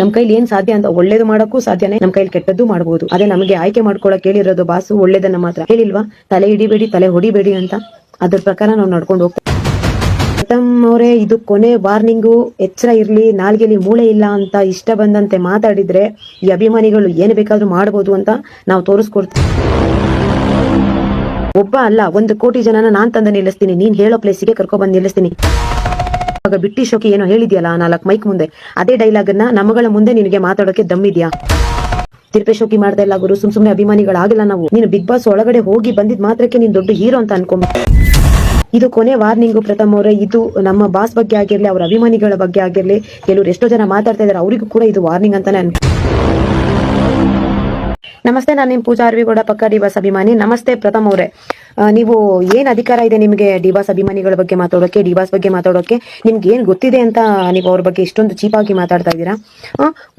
ನಮ್ ಕೈಲಿ ಏನ್ ಸಾಧ್ಯ ಅಂತ ಒಳ್ಳೇದು ಮಾಡೋಕ್ಕೂ ಸಾಧ್ಯನೇ ನಮ್ ಕೈಲಿ ಕೆಟ್ಟದ್ದು ಮಾಡಬಹುದು ಅದೇ ನಮಗೆ ಆಯ್ಕೆ ಮಾಡ್ಕೊಳಕ್ ಹೇಳಿರೋದು ಬಾಸು ಒಳ್ಳೇದನ್ನ ಮಾತ್ರ. ಹೇಳಿಲ್ವಾ? ತಲೆ ಹಿಡಿಬೇಡಿ, ತಲೆ ಹೊಡಿಬೇಡಿ ಅಂತ. ಅದ್ರ ಪ್ರಕಾರ ನಾವು ನಡ್ಕೊಂಡು ಹೋಗ್ತಾ ಅವರೇ, ಇದು ಕೊನೆ ವಾರ್ನಿಂಗು. ಎಚ್ಚರ ಇರ್ಲಿ, ನಾಲ್ಗೆಲಿ ಮೂಳೆ ಇಲ್ಲ ಅಂತ ಇಷ್ಟ ಬಂದಂತೆ ಮಾತಾಡಿದ್ರೆ ಈ ಅಭಿಮಾನಿಗಳು ಏನ್ ಬೇಕಾದ್ರೂ ಮಾಡಬಹುದು ಅಂತ ನಾವು ತೋರಿಸ್ಕೊಡ್ತೀವಿ. ಒಬ್ಬ ಅಲ್ಲ, ಒಂದು ಕೋಟಿ ಜನನ ನಾನ್ ತಂದ ನಿಲ್ಲಿಸ್ತೀನಿ. ನೀನ್ ಹೇಳೋ ಪ್ಲೇಸಿಗೆ ಕರ್ಕೊಂಡ್ ಬಂದು ನಿಲ್ಲಿಸ್ತೀನಿ. ಆಗ ಬಿಟ್ಟಿ ಶೋಕಿ ಏನೋ ಹೇಳಿದ್ಯಲ್ಲ ನಾಲ್ಕು ಮೈಕ್ ಮುಂದೆ. ಅದೇ ಡೈಲಾಗ್ ಅನ್ನ ನಮ್ಮಗಳ ಮುಂದೆ ನಿನಗೆ ಮಾತಾಡೋಕೆ ದಮ್ಮಿದ್ಯಾ ತಿರುಪೆ ಶೋಕಿ ಮಾಡ್ತಾ ಗುರು, ಸುಮ್ ಸುಮ್ನೆ ಅಭಿಮಾನಿಗಳಾಗಿಲ್ಲ ನಾವು. ನೀನು ಬಿಗ್ ಬಾಸ್ ಒಳಗಡೆ ಹೋಗಿ ಬಂದಿದ್ ಮಾತ್ರಕ್ಕೆ ನೀನ್ ದೊಡ್ಡ ಹೀರೋ ಅಂತ ಅನ್ಕೊಂಬ ಇದು ಕೊನೆ ವಾರ್ನಿಂಗು ಪ್ರಥಮ್ ಅವರೇ, ಇದು ನಮ್ಮ ಬಾಸ್ ಬಗ್ಗೆ ಆಗಿರ್ಲಿ, ಅವ್ರ ಅಭಿಮಾನಿಗಳ ಬಗ್ಗೆ ಆಗಿರ್ಲಿ, ಕೆಲವರು ಎಷ್ಟೋ ಜನ ಮಾತಾಡ್ತಾ ಇದಾರೆ, ಅವರಿಗೂ ಕೂಡ ಇದು ವಾರ್ನಿಂಗ್ ಅಂತಾನೆ ಅನ್ಕೊ ನಮಸ್ತೆ, ನಾನು ನಿಮ್ ಪೂಜಾ ಅರ್ವಿಗೌಡ, ಪಕ್ಕ ಡಿವಾಸ್ ಅಭಿಮಾನಿ. ನಮಸ್ತೆ, ಪ್ರಥಮ್ ಅವರೇ. ನೀವು ಏನ್ ಅಧಿಕಾರ ಇದೆ ನಿಮಗೆ ಡಿಬಾಸ್ ಅಭಿಮಾನಿಗಳ ಬಗ್ಗೆ ಮಾತಾಡೋಕೆ, ಡಿಬಾಸ್ ಬಗ್ಗೆ ಮಾತಾಡೋಕೆ? ನಿಮ್ಗೆ ಏನ್ ಗೊತ್ತಿದೆ ಅಂತ ನೀವು ಅವ್ರ ಬಗ್ಗೆ ಇಷ್ಟೊಂದು ಚೀಪಾಗಿ ಮಾತಾಡ್ತಾ ಇದ್ದೀರಾ?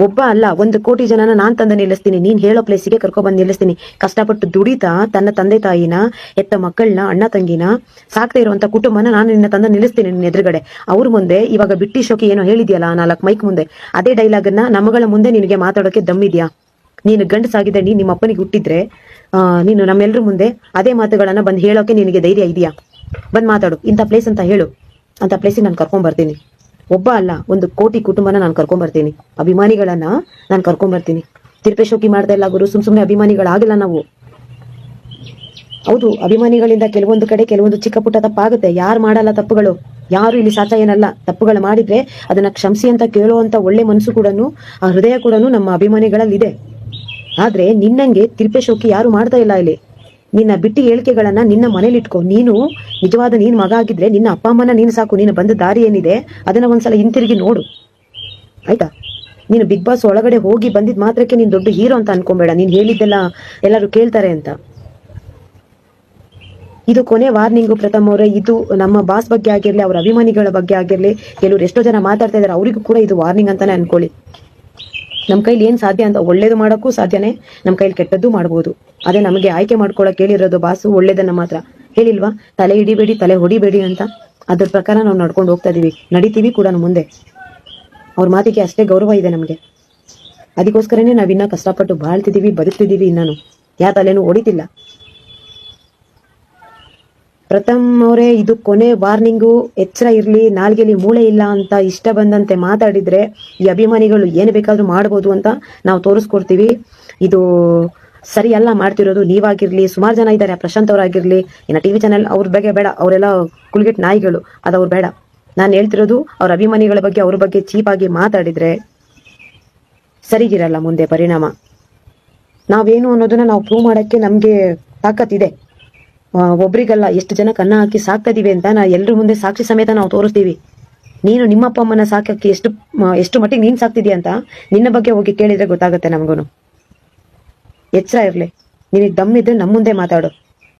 ಒಬ್ಬ ಅಲ್ಲ, ಒಂದು ಕೋಟಿ ಜನನ ನಾನ್ ತಂದೆ ನಿಲ್ಲಿಸ್ತೀನಿ. ನೀನ್ ಹೇಳೋ ಪ್ಲೇಸಿಗೆ ಕರ್ಕೊ ಬಂದು ನಿಲ್ಲಿಸ್ತೀನಿ. ಕಷ್ಟಪಟ್ಟು ದುಡಿತಾ, ತನ್ನ ತಂದೆ ತಾಯಿನ ಎತ್ತ ಮಕ್ಕಳನ್ನ ಅಣ್ಣ ತಂಗಿನ, ಸಾಕ್ತಾ ಇರುವಂತ ಕುಟುಂಬನ ನಾನು ನಿನ್ನ ತಂದೆ ನಿಲ್ಲಿಸ್ತೀನಿ ನಿನ್ನ ಎದುರುಗಡೆ. ಅವ್ರ ಮುಂದೆ, ಇವಾಗ ಬಿಟ್ಟಿ ಶೋಕಿ ಏನೋ ಹೇಳಿದ್ಯಲ್ಲ ನಾಲ್ಕು ಮೈಕ್ ಮುಂದೆ. ಅದೇ ಡೈಲಾಗ್ ಅನ್ನ ನಮಗಳ ಮುಂದೆ ನಿನಗೆ ಮಾತಾಡೋಕೆ ದಮ್ಮಿದ್ಯಾ ನೀನು ಗಂಡಸಾಗಿದ್ದೆ ನೀ ನಿಮ್ಮ ಅಪ್ಪನಿಗೆ ಹುಟ್ಟಿದ್ರೆ ನೀನು ನಮ್ಮೆಲ್ಲರ ಮುಂದೆ ಅದೇ ಮಾತುಗಳನ್ನ ಬಂದು ಹೇಳೋಕೆ ನಿನಗೆ ಧೈರ್ಯ ಇದೆಯಾ? ಬಂದ್ ಮಾತಾಡು, ಇಂಥ ಪ್ಲೇಸ್ ಅಂತ ಹೇಳು. ಅಂತ ಪ್ಲೇಸಿಗೆ ನಾನು ಕರ್ಕೊಂಡ್ ಬರ್ತೀನಿ. ಒಬ್ಬ ಅಲ್ಲ, ಒಂದು ಕೋಟಿ ಕುಟುಂಬನ ನಾನು ಕರ್ಕೊಂಡ್ ಬರ್ತೀನಿ. ಅಭಿಮಾನಿಗಳನ್ನ ನಾನು ಕರ್ಕೊಂಡ್ ಬರ್ತೀನಿ. ತಿರುಪೆ ಶೋಕಿ ಮಾಡ್ತಾ ಇಲ್ಲ ಗುರು, ಸುಮ್ ಸುಮ್ನೆ ಅಭಿಮಾನಿಗಳಾಗಿಲ್ಲ ನಾವು. ಹೌದು, ಅಭಿಮಾನಿಗಳಿಂದ ಕೆಲವೊಂದು ಕಡೆ ಕೆಲವೊಂದು ಚಿಕ್ಕ ಪುಟ್ಟ ತಪ್ಪಾಗುತ್ತೆ ಯಾರು ಮಾಡಲ್ಲ ತಪ್ಪುಗಳು? ಯಾರು ಇಲ್ಲಿ ಸಾಚ ಏನಲ್ಲ. ತಪ್ಪುಗಳು ಮಾಡಿದ್ರೆ ಅದನ್ನ ಕ್ಷಮಿಸಿ ಅಂತ ಕೇಳುವಂತ ಒಳ್ಳೆ ಮನಸ್ಸು ಕೂಡ ಆ ಹೃದಯ ಕೂಡ ನಮ್ಮ ಅಭಿಮಾನಿಗಳಲ್ಲಿ ಇದೆ ಆದ್ರೆ ನಿನ್ನಂಗೆ ತಿರುಪೆ ಶೋಕಿ ಯಾರು ಮಾಡ್ತಾ ಇಲ್ಲ ಇಲ್ಲಿ. ನಿನ್ನ ಬಿಟ್ಟಿ ಹೇಳಿಕೆಗಳನ್ನ ನಿನ್ನ ಮನೇಲಿ ಇಟ್ಕೋ ನೀನು ನಿಜವಾದ ನೀನ್ ಮಗ ಆಗಿದ್ರೆ ನಿನ್ನ ಅಪ್ಪ ಅಮ್ಮನ ನೀನು ಸಾಕು. ನೀನು ಬಂದ ದಾರಿ ಏನಿದೆ ಅದನ್ನ ಒಂದ್ಸಲ ಹಿಂತಿರುಗಿ ನೋಡು. ಆಯ್ತಾ? ನೀನು ಬಿಗ್ ಬಾಸ್ ಒಳಗಡೆ ಹೋಗಿ ಬಂದಿದ್ ಮಾತ್ರಕ್ಕೆ ನೀನ್ ದೊಡ್ಡ ಹೀರೋ ಅಂತ ಅನ್ಕೊಂಬೇಡ. ನೀನ್ ಹೇಳಿದ್ದೆಲ್ಲ ಎಲ್ಲರೂ ಕೇಳ್ತಾರೆ ಅಂತ. ಇದು ಕೊನೆ ವಾರ್ನಿಂಗು ಪ್ರಥಮ್ ಅವರೇ. ಇದು ನಮ್ಮ ಬಾಸ್ ಬಗ್ಗೆ ಆಗಿರ್ಲಿ, ಅವರ ಅಭಿಮಾನಿಗಳ ಬಗ್ಗೆ ಆಗಿರ್ಲಿ ಕೆಲವರು ಎಷ್ಟೋ ಜನ ಮಾತಾಡ್ತಾ ಇದಾರೆ, ಅವರಿಗೂ ಕೂಡ ಇದು ವಾರ್ನಿಂಗ್ ಅಂತಾನೆ ಅನ್ಕೊಳ್ಳಿ. ನಮ್ ಕೈಲಿ ಏನ್ ಸಾಧ್ಯ ಅಂತ ಒಳ್ಳೇದು ಮಾಡೋಕ್ಕೂ ಸಾಧ್ಯನೇ ನಮ್ಮ ಕೈಲಿ ಕೆಟ್ಟದ್ದು ಮಾಡಬಹುದು ಅದೇ ನಮಗೆ ಆಯ್ಕೆ ಮಾಡ್ಕೊಳಕ್ಕೆ ಹೇಳಿರೋದು ಬಾಸು ಒಳ್ಳೇದನ್ನ ಮಾತ್ರ. ಹೇಳಿಲ್ವಾ? ತಲೆ ಹಿಡಿಬೇಡಿ, ತಲೆ ಹೊಡಿಬೇಡಿ ಅಂತ. ಅದ್ರ ಪ್ರಕಾರ ನಾವು ನಡ್ಕೊಂಡು ಹೋಗ್ತಾ ಇದೀವಿ. ನಡಿತೀವಿ ಕೂಡ ಮುಂದೆ. ಅವ್ರ ಮಾತಿಗೆ ಅಷ್ಟೇ ಗೌರವ ಇದೆ ನಮಗೆ. ಅದಕ್ಕೋಸ್ಕರನೇ ನಾವಿನ್ನ ಕಷ್ಟಪಟ್ಟು ಬಾಳ್ತಿದ್ದೀವಿ ಬದುಕ್ತಿದ್ದೀವಿ ಇನ್ನೂ. ಯಾ ತಲೆನೂ ಹೊಡಿತಿಲ್ಲ. ಪ್ರಥಮ್ ಅವರೇ, ಇದು ಕೊನೆ ವಾರ್ನಿಂಗು. ಎಚ್ಚರ ಇರ್ಲಿ, ನಾಲ್ಗೆಲಿ ಮೂಳೆ ಇಲ್ಲ ಅಂತ ಇಷ್ಟ ಬಂದಂತೆ ಮಾತಾಡಿದ್ರೆ ಈ ಅಭಿಮಾನಿಗಳು ಏನು ಬೇಕಾದ್ರೂ ಮಾಡ್ಬೋದು ಅಂತ ನಾವು ತೋರಿಸ್ಕೊಡ್ತೀವಿ. ಇದು ಸರಿ ಅಲ್ಲ ಮಾಡ್ತಿರೋದು, ನೀವಾಗಿರ್ಲಿ, ಸುಮಾರು ಜನ ಇದ್ದಾರೆ ಪ್ರಶಾಂತ್ ಅವರಾಗಿರ್ಲಿ, ಇನ್ನು ಟಿವಿ ಚಾನೆಲ್ ಅವ್ರ ಬಗ್ಗೆ ಬೇಡ, ಅವರೆಲ್ಲ ಕುಲ್ಗೆಟ್ ನಾಯಿಗಳು ಅದವ್ರು ಬೇಡ. ನಾನು ಹೇಳ್ತಿರೋದು, ಅವ್ರ ಅಭಿಮಾನಿಗಳ ಬಗ್ಗೆ, ಅವ್ರ ಬಗ್ಗೆ ಚೀಪಾಗಿ ಮಾತಾಡಿದ್ರೆ ಸರಿಗಿರಲ್ಲ ಮುಂದೆ ಪರಿಣಾಮ. ನಾವೇನು ಅನ್ನೋದನ್ನ ನಾವು ಪ್ರೂವ್ ಮಾಡಕ್ಕೆ ನಮ್ಗೆ ತಾಕತ್ತಿದೆ. ಒಬ್ರಿಗಲ್ಲ ಎಷ್ಟು ಜನ ಕನ್ನ ಹಾಕಿ ಸಾಕ್ತಿದೀವಿ ಅಂತ ನಾ ಎಲ್ರ ಮುಂದೆ ಸಾಕ್ಷಿ ಸಮೇತ ನಾವು ತೋರಿಸ್ತೀವಿ. ನೀನು ನಿಮ್ಮ ಅಪ್ಪ ಅಮ್ಮನ ಸಾಕಕ್ಕೆ ಎಷ್ಟು ಎಷ್ಟು ಮಟ್ಟಿಗೆ ನೀನ್ ಸಾಕ್ತಿದ್ಯಾ ಅಂತ ನಿನ್ನ ಬಗ್ಗೆ ಹೋಗಿ ಕೇಳಿದ್ರೆ ಗೊತ್ತಾಗುತ್ತೆ ನಮಗೂನು. ಎಚ್ಚರ ಇರ್ಲಿ. ನಿನಗೆ ದಮ್ಮಿದ್ರೆ ನಮ್ಮ ಮುಂದೆ ಮಾತಾಡು.